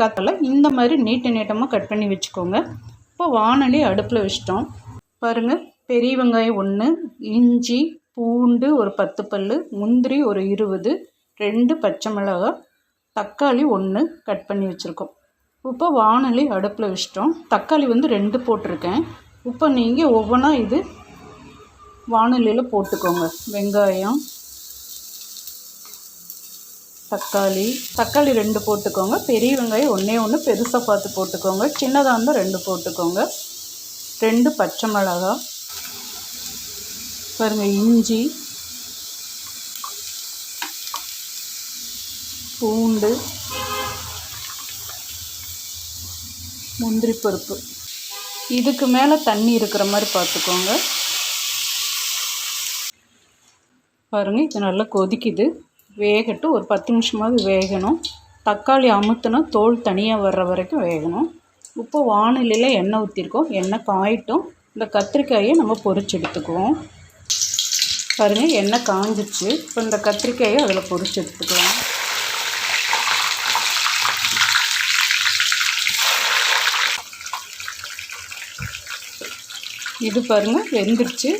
கத்தலை இந்த மாதிரி நீட்ட நீட்டமாக கட் பண்ணி வச்சுக்கோங்க. இப்போ வானொலி அடுப்பில் வச்சிட்டோம். பாருங்கள் பெரிய வெங்காயம் ஒன்று இஞ்சி பூண்டு ஒரு பத்து பல் முந்திரி ஒரு இருபது ரெண்டு பச்சை மிளகாய் தக்காளி ஒன்று கட் பண்ணி வச்சுருக்கோம். இப்போ வானொலி அடுப்பில் வச்சிட்டோம். தக்காளி வந்து ரெண்டு போட்டிருக்கேன். இப்போ நீங்கள் ஒவ்வொன்றா இது வானொலியில் போட்டுக்கோங்க. வெங்காயம் தக்காளி. தக்காளி ரெண்டு போட்டுக்கோங்க. பெரிய வெங்காயம் ஒன்றே ஒன்று பெருசாக பார்த்து போட்டுக்கோங்க. சின்னதாக இருந்தால் ரெண்டு போட்டுக்கோங்க. ரெண்டு பச்சை மிளகா. பாருங்கள் இஞ்சி. பூண்டு. முந்திரி பருப்பு. இதுக்கு மேலே தண்ணி இருக்கிற மாதிரி பார்த்துக்கோங்க. பாருங்கள் இது நல்லா கொதிக்குது. வேகட்டும். ஒரு பத்து நிமிஷமாவது வேகணும். தக்காளி அமுத்துனா தோல் தனியாக வர்ற வரைக்கும் வேகணும். இப்போ வானிலையில் எண்ணெய் ஊற்றிருக்கோம் எண்ணெய் காயிட்டும். இந்த கத்திரிக்காயை நம்ம பொரிச்சு எடுத்துக்குவோம். பாருங்கள் எண்ணெய் காஞ்சிச்சு இப்போ இந்த கத்திரிக்காயை அதில் பொரிச்சு எடுத்துக்கலாம். இது பாருங்கள் வெந்துருச்சு.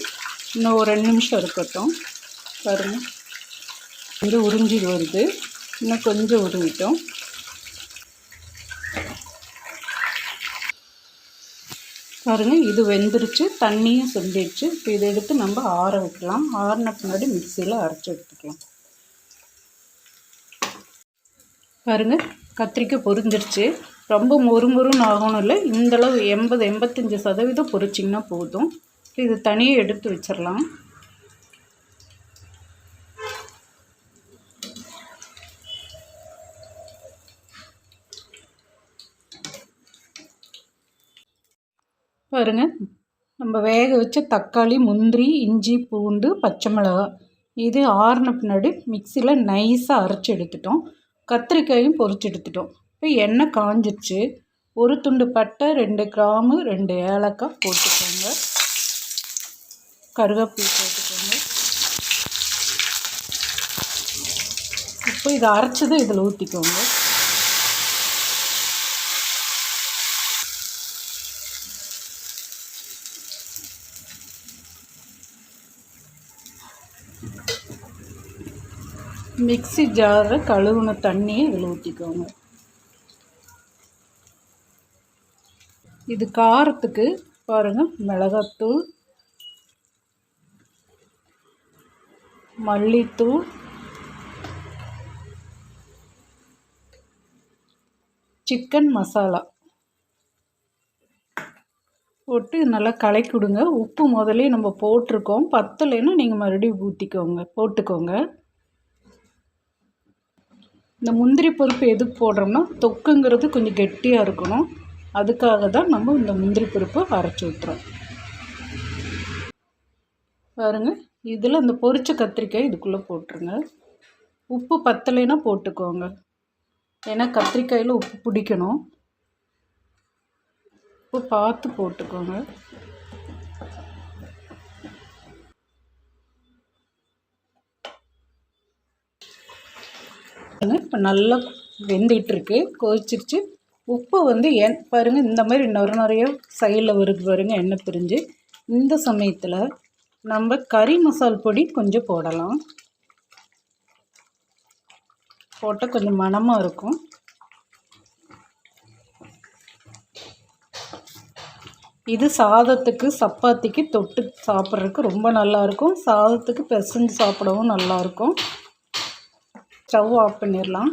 இன்னும் ஒரு ரெண்டு நிமிஷம் இருக்கட்டும். பாருங்கள் வந்து உறிஞ்சி வருது இன்னும் கொஞ்சம் உருவிட்டோம் பாருங்கள் இது வெந்துருச்சு தண்ணியும் சுண்டிடுச்சு இப்போ இதை எடுத்து நம்ம ஆற வைக்கலாம். ஆறின பின்னாடி மிக்சியில் அரைச்சி எடுத்துக்கலாம். பாருங்கள் கத்திரிக்காய் பொரிஞ்சிருச்சு. ரொம்ப மொறு மொறுன்னு ஆகணும் இல்லை. இந்தளவு எண்பது எண்பத்தஞ்சி சதவீதம் பொரிச்சிங்கன்னா போதும். இது தனியாக எடுத்து வச்சிடலாம். பாருங்கள் நம்ம வேக வச்ச தக்காளி முந்திரி இஞ்சி பூண்டு பச்சை மிளகா. இது ஆறுன பின்னாடி மிக்சியில் நைஸாக அரைச்சி எடுத்துட்டோம். கத்திரிக்காயும் பொறிச்சு எடுத்துட்டோம். இப்போ எண்ணெய் காஞ்சிருச்சு. ஒரு துண்டு பட்டை ரெண்டு கிராமு ரெண்டு ஏலக்காய் போட்டுக்கோங்க. கருவேப்பிலை போட்டுக்கோங்க. இப்போ இதை அரைச்சதை இதில் ஊற்றிக்கோங்க மிக்ஸி ஜாரை கழுவுன தண்ணியை இதில் ஊற்றிக்கோங்க இது காரத்துக்கு பாருங்கள் மிளகாத்தூள் மல்லித்தூள் சிக்கன் மசாலா. போட்டு நல்லா கலக்கி விடுங்க. உப்பு முதலே நம்ம போட்டிருக்கோம். பத்தலைன்னா நீங்கள் மறுபடியும் ஊற்றிக்கோங்க போட்டுக்கோங்க. இந்த முந்திரி பருப்பு எதுக்கு போடுறோம்னா தொக்குங்கிறது கொஞ்சம் கெட்டியாக இருக்கணும். அதுக்காக தான் நம்ம இந்த முந்திரி பருப்பை அரைச்சி ஊற்றுறோம் பாருங்க. இதில் அந்த பொரிச்ச கத்திரிக்காய் இதுக்குள்ளே போட்டுருங்க. உப்பு பத்தலைன்னா போட்டுக்கோங்க. ஏன்னா கத்திரிக்காயில் உப்பு பிடிக்கணும். உப்பு பார்த்து போட்டுக்கோங்க. இப்போ நல்லா வெந்துகிட்ருக்கு கொதிச்சிருச்சு. உப்பு வந்து என் பாருங்கள் இந்த மாதிரி நிறைய நிறைய சைடில் வருது பாருங்கள் எண்ணெய் பிரிஞ்சு. இந்த சமயத்தில் நம்ம கறி மசால் பொடி கொஞ்சம் போடலாம். போட்டால் கொஞ்சம் மணமாக இருக்கும். இது சாதத்துக்கு சப்பாத்திக்கு தொட்டு சாப்பிட்றதுக்கு ரொம்ப நல்லாயிருக்கும். சாதத்துக்கு பிசைஞ்சு சாப்பிடவும் நல்லாயிருக்கும். ஸ்டவ் ஆஃப் பண்ணிடலாம்.